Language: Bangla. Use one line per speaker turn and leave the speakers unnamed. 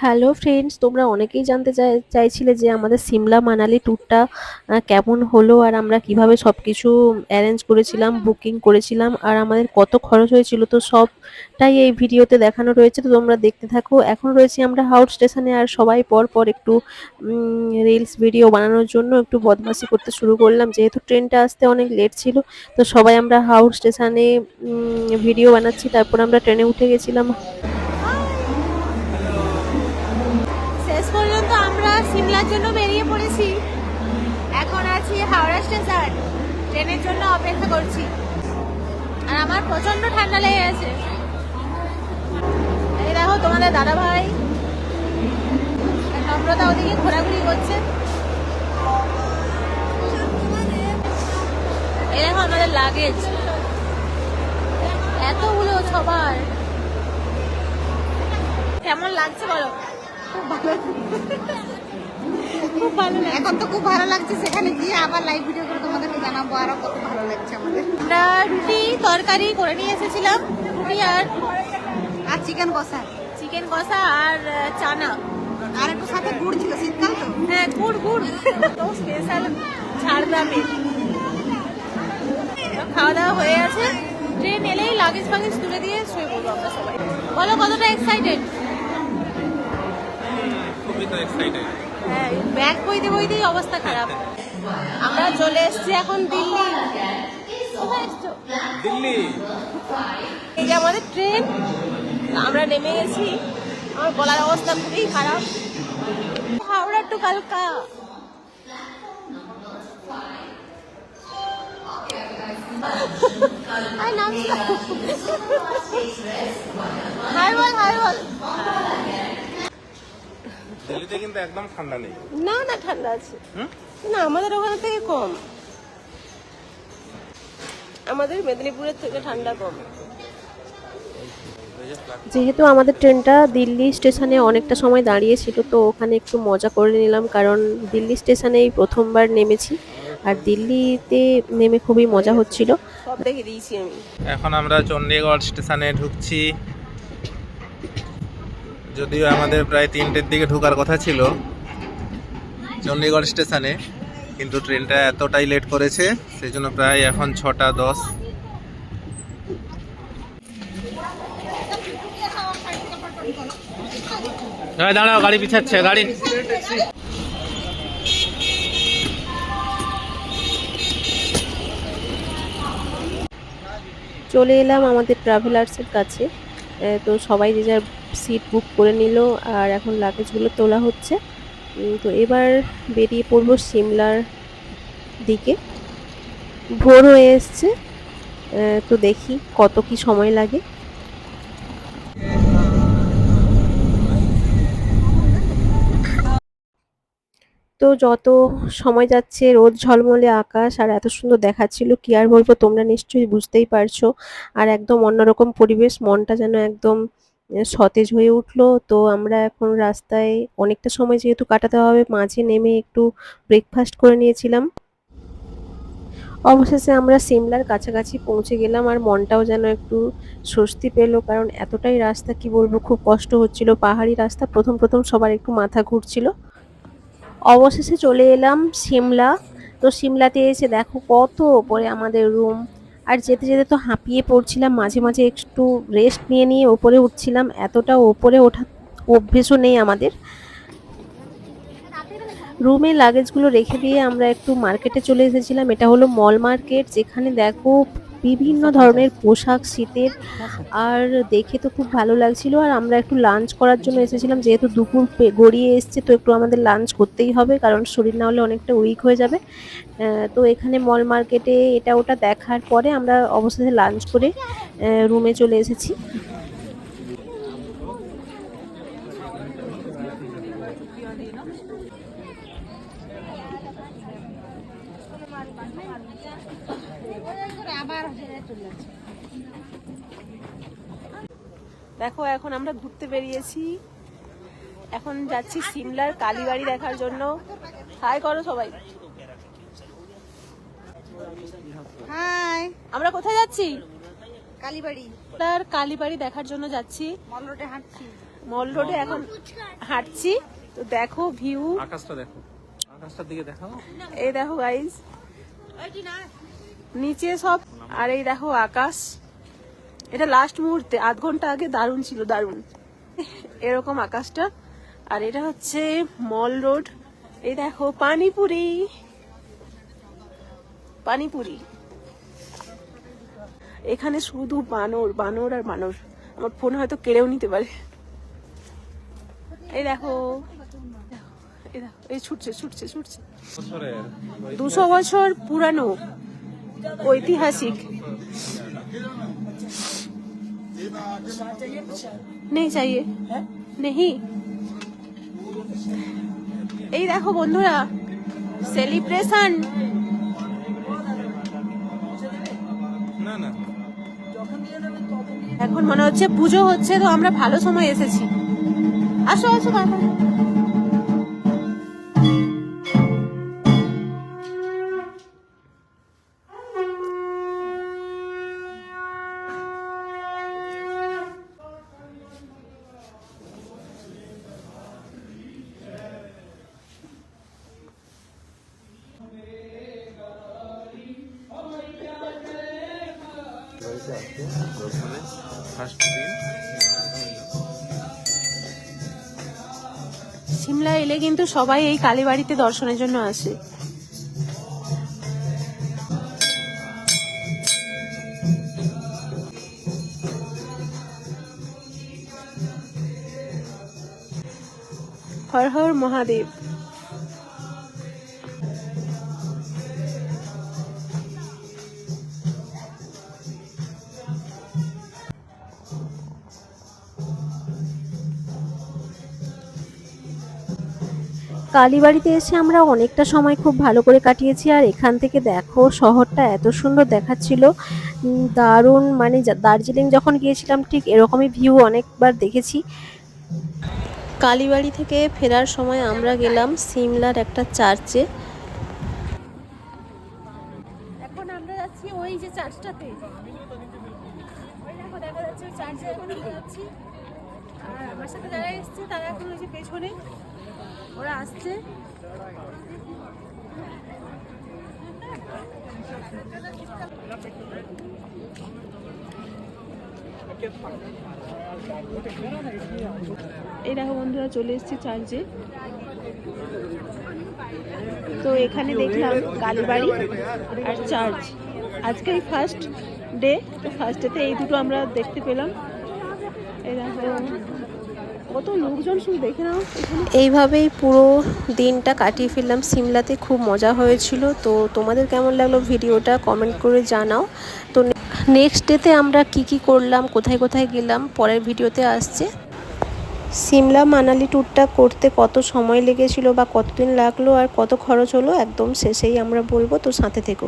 হ্যালো ফ্রেন্ডস তোমরা অনেকেই জানতে চাই, চাইছিলে যে আমাদের সিমলা মানালি ট্যুরটা কেমন হলো আর আমরা কীভাবে সব কিছু অ্যারেঞ্জ করেছিলাম বুকিং করেছিলাম আর আমাদের কত খরচ হয়েছিল। তো সবটাই এই ভিডিওতে দেখানো রয়েছে। তো তোমরা দেখতে থাকো। এখন রয়েছি আমরা হাউট স্টেশনে আর সবাই পর পর একটু রিলস ভিডিও বানানোর জন্য একটু বদমাশি করতে শুরু করলাম। যেহেতু ট্রেনটা আসতে অনেক লেট ছিল, তো সবাই আমরা হাউট স্টেশনে ভিডিও বানাচ্ছি। তারপর আমরা ট্রেনে উঠে গেছিলাম।
সিমলার জন্য বেরিয়ে পড়েছি। এখন আছি হাওড়া স্টেশন। ট্রেনের জন্য অপেক্ষা করছি। আর আমার প্রচণ্ড ঠান্ডা লেগে গেছে। এই দেখো তোমাদের দাদা ভাই নম্রতা ওদিকে ঘোরাঘুরি করছে। এই দেখো আমাদের লাগেজ এতগুলো সবার। কেমন লাগছে বলো? খুব ভালো ভালো
এখন তো খুব ভালো লাগছে সেখানে গিয়ে আবার লাইভ ভিডিও করে তোমাদেরকে জানাব আরও কত ভালো লাগছে আমাদের।
আমরা রুটি তরকারি করে নিয়ে এসেছিলাম রুটি আর
আর চিকেন কষা।
চিকেন কষা আর চানা।
আর একটু সাথে গুড় ছিল শীতকাল তো।
হ্যাঁ গুড় গুড়। তো স্পেশাল ঝাড়গ্রামের তো খাওয়া দাওয়া হয়ে আছে ট্রেন এলেই লাগেজ ফাগেজ তুলে দিয়ে শুয়ে পড়ব আমরা সবাই। বলো কতটা এক্সাইটেড
খুবই তো এক্সাইটেড
হ্যাঁ ব্যাগ বইতে বইতেই অবস্থা খারাপ। আমরা চলে এসেছি এখন দিল্লি।
দিল্লি।
এই যে আমাদের ট্রেন আমরা নেমে গেছি। আমার গলার অবস্থা খুবই খারাপ। হাওড়া টু কালকা। High ball high ball.
দিল্লিতে কিন্তু একদম ঠান্ডা নেই।
না না ঠান্ডা আছে। না আমাদের ওখানে থেকে কম। আমাদের মেদিনীপুরের থেকে ঠান্ডা কম।
যেহেতু আমাদের ট্রেনটা দিল্লি স্টেশনে অনেকটা সময় দাঁড়িয়েছিল তো ওখানে একটু মজা করে নিলাম কারণ দিল্লি স্টেশনে এই প্রথমবার নেমেছি আর দিল্লিতে নেমে খুবই মজা হচ্ছিল।
সব দেখে দিয়েছি
এখন আমরা চণ্ডীগড় স্টেশনে ঢুকছি। যদিও আমাদের প্রায় তিনটের দিকে ঢোকার কথা ছিল চণ্ডীগড় স্টেশনে কিন্তু ট্রেনটা এতটাই লেট করেছে সেই জন্য প্রায় এখন ছটা দশ। দাঁড়াও গাড়ি পিছাচ্ছে গাড়ি।
চলে এলাম আমাদের ট্রাভেলার্সের কাছে। তো সবাই যে যার সিট বুক করে নিল আর এখন লাগেজগুলো তোলা হচ্ছে। তো এবার বেরিয়ে পড়ব সিমলার দিকে। ভোর হয়ে এসছে। তো দেখি কত কি সময় লাগে। তো যত সময় যাচ্ছে, রোদ ঝলমলে আকাশ, আর এত সুন্দর দেখাচ্ছিল, কি আর বলব, তোমরা নিশ্চয়ই বুঝতেই পারছ। আর একদম অন্যরকম পরিবেশ, মনটা যেন একদম সতেজ হয়ে উঠল। তো আমরা এখন রাস্তায় অনেকটা সময় যেহেতু কাটাতে হবে, মাঝে নেমে একটু ব্রেকফাস্ট করে নিয়েছিলাম। অবশেষে আমরা সিমলার কাছাকাছি পৌঁছে গেলাম আর মনটাও যেন একটু স্বস্তি পেল, কারণ এতটাই রাস্তা, কি বলব, খুব কষ্ট হচ্ছিল। পাহাড়ি রাস্তা, প্রথম প্রথম সবার একটু মাথা ঘুরছিল। অবশেষে চলে এলাম সিমলা। তো সিমলাতে এসে দেখো কত ওপরে আমাদের রুম আর যেতে যেতে তো হাঁপিয়ে পড়ছিলাম, মাঝে মাঝে একটু রেস্ট নিয়ে নিয়ে ওপরে উঠছিলাম, এতটা ওপরে ওঠা অভ্যেসও নেই আমাদের। রুমে লাগেজগুলো রেখে দিয়ে আমরা একটু মার্কেটে চলে এসেছিলাম, এটা হলো মল মার্কেট যেখানে দেখো বিভিন্ন ধরনের পোশাক শীতের আর দেখে তো খুব ভালো লাগছিল। আর আমরা একটু লাঞ্চ করার জন্য এসেছিলাম যেহেতু দুপুর গড়িয়ে এসছে তো একটু আমাদের লাঞ্চ করতেই হবে কারণ শরীর না হলে অনেকটা উইক হয়ে যাবে। তো এখানে মল মার্কেটে এটা ওটা দেখার পরে আমরা অবশেষে লাঞ্চ করে রুমে চলে এসেছি
আবার চলে যাচ্ছে
দেখো এখন আমরা ঘুরতে বেরিয়েছি। এখন যাচ্ছি সিমলার কালীবাড়ি দেখার জন্য। হাই করো সবাই।
হাই।
আমরা কোথায় যাচ্ছি?
কালীবাড়ি।
তার কালীবাড়ি দেখার জন্য যাচ্ছি।
মল রোডে হাঁটছি।
মল রোডে এখন হাঁটছি। তো দেখো ভিউ।
আকাশটা দেখো। আকাশটার দিকে দেখাও।
এই দেখো গাইজ নিচে সব। আর এই দেখো আকাশ। এটা লাস্ট মুহূর্তে, আধ ঘণ্টা আগে দারুণ ছিল, দারুণ। এরকম আকাশটা। আর এটা হচ্ছে মল রোড। এই দেখো, পানিপুরি। পানিপুরি। এখানে শুধু বানর বানর আর বানর। আমার ফোন হয়তো কেড়েও নিতে পারে। এই দেখো, এই ছুটছে ছুটছে ছুটছে। দুশো বছর পুরানো ঐতিহাসিক। নেই চাইয়ে নেহি এই দেখো বন্ধুরা সেলিব্রেশন এখন মনে হচ্ছে পুজো হচ্ছে, তো আমরা ভালো সময় এসেছি। আসো আসো সিমলা এলে কিন্তু সবাই এই কালীবাড়িতে দর্শনের জন্য আসে। হর হর মহাদেব। কালীবাড়িতে এসে আমরা অনেকটা সময় খুব ভালো করে কাটিয়েছি, আর এখান থেকে দেখো শহরটা এত সুন্দর দেখাচ্ছিল। দারুণ মানে দার্জিলিং যখন গিয়েছিলাম ঠিক এরকমই ভিউ অনেকবার দেখেছি। কালীবাড়ি থেকে ফেরার সময় আমরা গেলাম সিমলার একটা চার্চে। চার্চটাতে। চার্চে এখন যাচ্ছি। আর আমার সাথে যারা এসছে তারা এখন ওই যে পেছনে। ওরা আসছে। এই দেখো বন্ধুরা, চলে এসেছি চার্চে। তো এখানে দেখলাম কালীবাড়ি আর চার্চ। আজকে এই ফার্স্ট ডে তো ফার্স্ট ডেতে এই দুটো আমরা দেখতে পেলাম। এই দেখো। লোকজন এইভাবেই পুরো দিনটা কাটিয়ে ফেললাম। সিমলাতে খুব মজা হয়েছিল। তো তোমাদের কেমন লাগল ভিডিওটা কমেন্ট করে জানাও। তো নেক্সট ডেতে আমরা কি কি করলাম, কোথায় কোথায় গেলাম, পরের ভিডিওতে আসছে। সিমলা মানালি ট্যুরটা করতে কত সময় লেগেছিল বা কতদিন লাগল আর কত খরচ হলো একদম শেষেই আমরা বলব। তো সাথে থেকো।